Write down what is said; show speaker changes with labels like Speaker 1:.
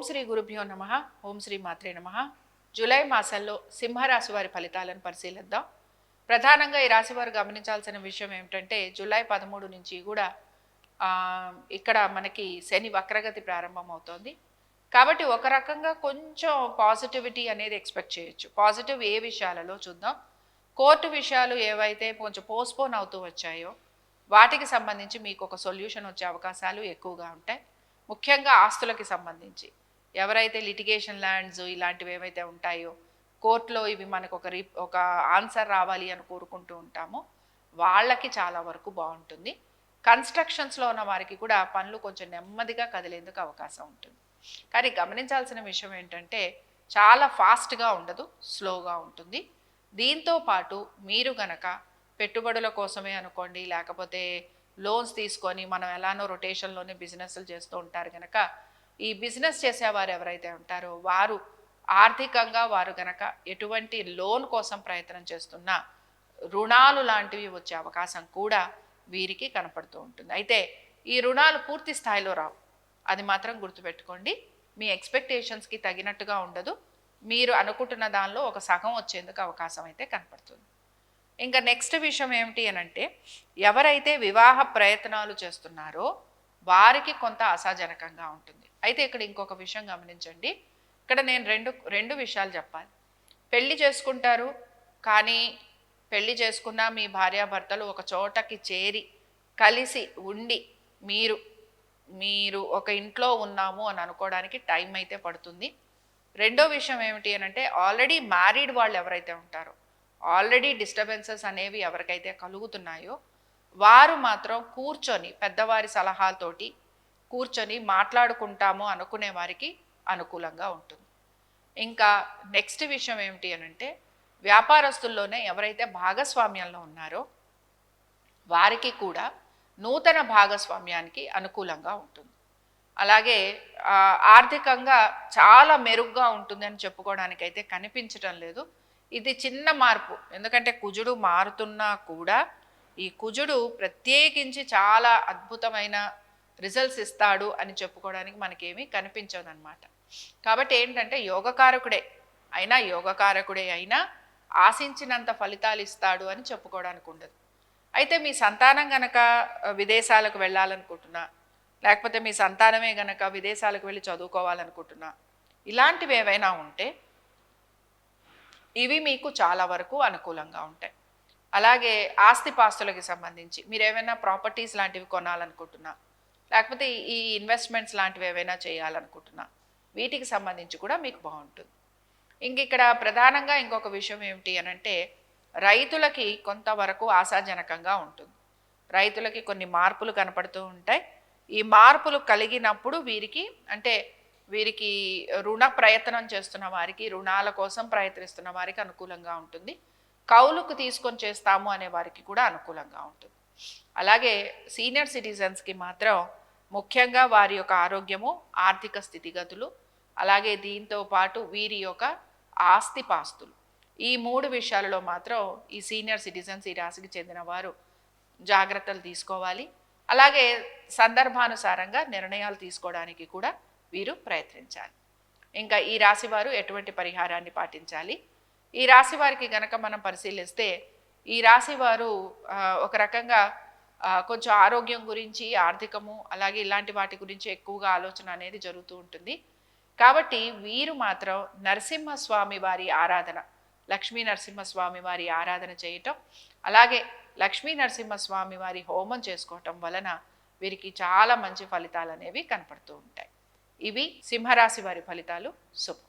Speaker 1: ఓం శ్రీ గురుభ్యో నమ ఓం శ్రీ మాత్రే నమ. జూలై మాసంలో సింహరాశి వారి ఫలితాలను పరిశీలిద్దాం. ప్రధానంగా ఈ రాశి వారు గమనించాల్సిన విషయం ఏమిటంటే జూలై పదమూడు నుంచి కూడా ఇక్కడ మనకి శని వక్రగతి ప్రారంభం అవుతోంది కాబట్టి ఒక రకంగా కొంచెం పాజిటివిటీ అనేది ఎక్స్పెక్ట్ చేయొచ్చు. పాజిటివ్ ఏ విషయాలలో చూద్దాం. కోర్టు విషయాలు ఏవైతే కొంచెం పోస్ట్పోన్ అవుతూ వచ్చాయో వాటికి సంబంధించి మీకు ఒక సొల్యూషన్ వచ్చే అవకాశాలు ఎక్కువగా ఉంటాయి. ముఖ్యంగా ఆస్తులకి సంబంధించి. ఎవరైతే లిటిగేషన్ ల్యాండ్స్ ఇలాంటివి ఏవైతే ఉంటాయో కోర్టులో ఇవి మనకు ఒక రీ ఒక ఆన్సర్ రావాలి అని కోరుకుంటూ ఉంటామో వాళ్ళకి చాలా వరకు బాగుంటుంది. కన్స్ట్రక్షన్స్లో ఉన్న వారికి కూడా పనులు కొంచెం నెమ్మదిగా కదిలేందుకు అవకాశం ఉంటుంది. కానీ గమనించాల్సిన విషయం ఏంటంటే చాలా ఫాస్ట్గా ఉండదు స్లోగా ఉంటుంది. దీంతో పాటు మీరు గనక పెట్టుబడుల కోసమే అనుకోండి లేకపోతే లోన్స్ తీసుకొని మనం ఎలానో రొటేషన్లోనే బిజినెస్లు చేస్తూ ఉంటారు కనుక ఈ బిజినెస్ చేసేవారు ఎవరైతే ఉంటారో వారు ఆర్థికంగా వారు గనక ఎటువంటి లోన్ కోసం ప్రయత్నం చేస్తున్నా రుణాలు లాంటివి వచ్చే అవకాశం కూడా వీరికి కనపడుతూ ఉంటుంది. అయితే ఈ రుణాలు పూర్తి స్థాయిలో రావు. అది మాత్రం గుర్తుపెట్టుకోండి. మీ ఎక్స్పెక్టేషన్స్కి తగినట్టుగా ఉండదు. మీరు అనుకుంటున్న దానిలో ఒక సగం వచ్చేందుకు అవకాశం అయితే కనపడుతుంది. ఇంకా నెక్స్ట్ విషయం ఏమిటి అని అంటే ఎవరైతే వివాహ ప్రయత్నాలు చేస్తున్నారో వారికి కొంత అసాజనకంగా ఉంటుంది. అయితే ఇక్కడ ఇంకొక విషయం గమనించండి. ఇక్కడ నేను రెండు రెండు విషయాలు చెప్పాలి. పెళ్ళి చేసుకుంటారు కానీ పెళ్ళి చేసుకున్న మీ భార్యాభర్తలు ఒక చోటకి చేరి కలిసి ఉండి మీరు మీరు ఒక ఇంట్లో ఉన్నాము అని అనుకోవడానికి టైం అయితే పడుతుంది. రెండో విషయం ఏమిటి అని అంటే ఆల్రెడీ మ్యారీడ్ వాళ్ళు ఎవరైతే ఉంటారో ఆల్రెడీ డిస్టర్బెన్సెస్ అనేవి ఎవరికైతే కలుగుతున్నాయో వారు మాత్రం కూర్చొని పెద్దవారి సలహాతోటి కూర్చొని మాట్లాడుకుంటాము అనుకునే వారికి అనుకూలంగా ఉంటుంది. ఇంకా నెక్స్ట్ విషయం ఏమిటి అని అంటే వ్యాపారస్తుల్లోనే ఎవరైతే భాగస్వామ్యంలో ఉన్నారో వారికి కూడా నూతన భాగస్వామ్యానికి అనుకూలంగా ఉంటుంది. అలాగే ఆర్థికంగా చాలా మెరుగ్గా ఉంటుంది అని చెప్పుకోవడానికి అయితే కనిపించటం లేదు. ఇది చిన్న మార్పు. ఎందుకంటే కుజుడు మారుతున్నా కూడా ఈ కుజుడు ప్రత్యేకించి చాలా అద్భుతమైన రిజల్ట్స్ ఇస్తాడు అని చెప్పుకోవడానికి మనకేమీ కనిపించదనమాట కాబట్టి ఏంటంటే యోగకారకుడే అయినా యోగకారకుడే అయినా ఆశించినంత ఫలితాలు ఇస్తాడు అని చెప్పుకోవడానికి ఉండదు. అయితే మీ సంతానం గనక విదేశాలకు వెళ్ళాలనుకుంటున్నా లేకపోతే మీ సంతానమే గనక విదేశాలకు వెళ్ళి చదువుకోవాలనుకుంటున్నా ఇలాంటివి ఏవైనా ఉంటే ఇవి మీకు చాలా వరకు అనుకూలంగా ఉంటాయి. అలాగే ఆస్తిపాస్తులకి సంబంధించి మీరు ఏమైనా ప్రాపర్టీస్ లాంటివి కొనాలనుకుంటున్నా లేకపోతే ఈ ఇన్వెస్ట్మెంట్స్ లాంటివి ఏవైనా చేయాలనుకుంటున్నా. వీటికి సంబంధించి కూడా మీకు బాగుంటుంది. ఇంక ఇక్కడ ప్రధానంగా ఇంకొక విషయం ఏమిటి అని అంటే రైతులకి కొంతవరకు ఆశాజనకంగా ఉంటుంది. రైతులకి కొన్ని మార్పులు కనపడుతూ ఉంటాయి. ఈ మార్పులు కలిగినప్పుడు వీరికి అంటే వీరికి రుణ ప్రయత్నం చేస్తున్న వారికి రుణాల కోసం ప్రయత్నిస్తున్న వారికి అనుకూలంగా ఉంటుంది. కౌలుకు తీసుకొని చేస్తాము అనే వారికి కూడా అనుకూలంగా ఉంటుంది. అలాగే సీనియర్ సిటిజన్స్కి మాత్రం ముఖ్యంగా వారి యొక్క ఆరోగ్యము ఆర్థిక స్థితిగతులు అలాగే దీంతో పాటు వీరి యొక్క ఆస్తిపాస్తులు. ఈ మూడు విషయాలలో మాత్రం ఈ సీనియర్ సిటిజన్స్ ఈ రాశికి చెందిన వారు జాగ్రత్తలు తీసుకోవాలి. అలాగే సందర్భానుసారంగా నిర్ణయాలు తీసుకోవడానికి కూడా వీరు ప్రయత్నించాలి. ఇంకా ఈ రాశి వారు ఎటువంటి పరిహారాన్ని పాటించాలి? ఈ రాశి వారికి గనక మనం పరిశీలిస్తే ఈ రాశి వారు ఒక రకంగా కొంచెం ఆరోగ్యం గురించి ఆర్థికము అలాగే ఇలాంటి వాటి గురించి ఎక్కువగా ఆలోచన అనేది జరుగుతూ ఉంటుంది. కాబట్టి వీరు మాత్రం నరసింహస్వామి వారి ఆరాధన లక్ష్మీ నరసింహస్వామి వారి ఆరాధన చేయటం అలాగే లక్ష్మీ నరసింహస్వామి వారి హోమం చేసుకోవటం వలన వీరికి చాలా మంచి ఫలితాలు అనేవి కనపడుతూ ఉంటాయి. ఇవి సింహరాశి వారి ఫలితాలు. శుభం.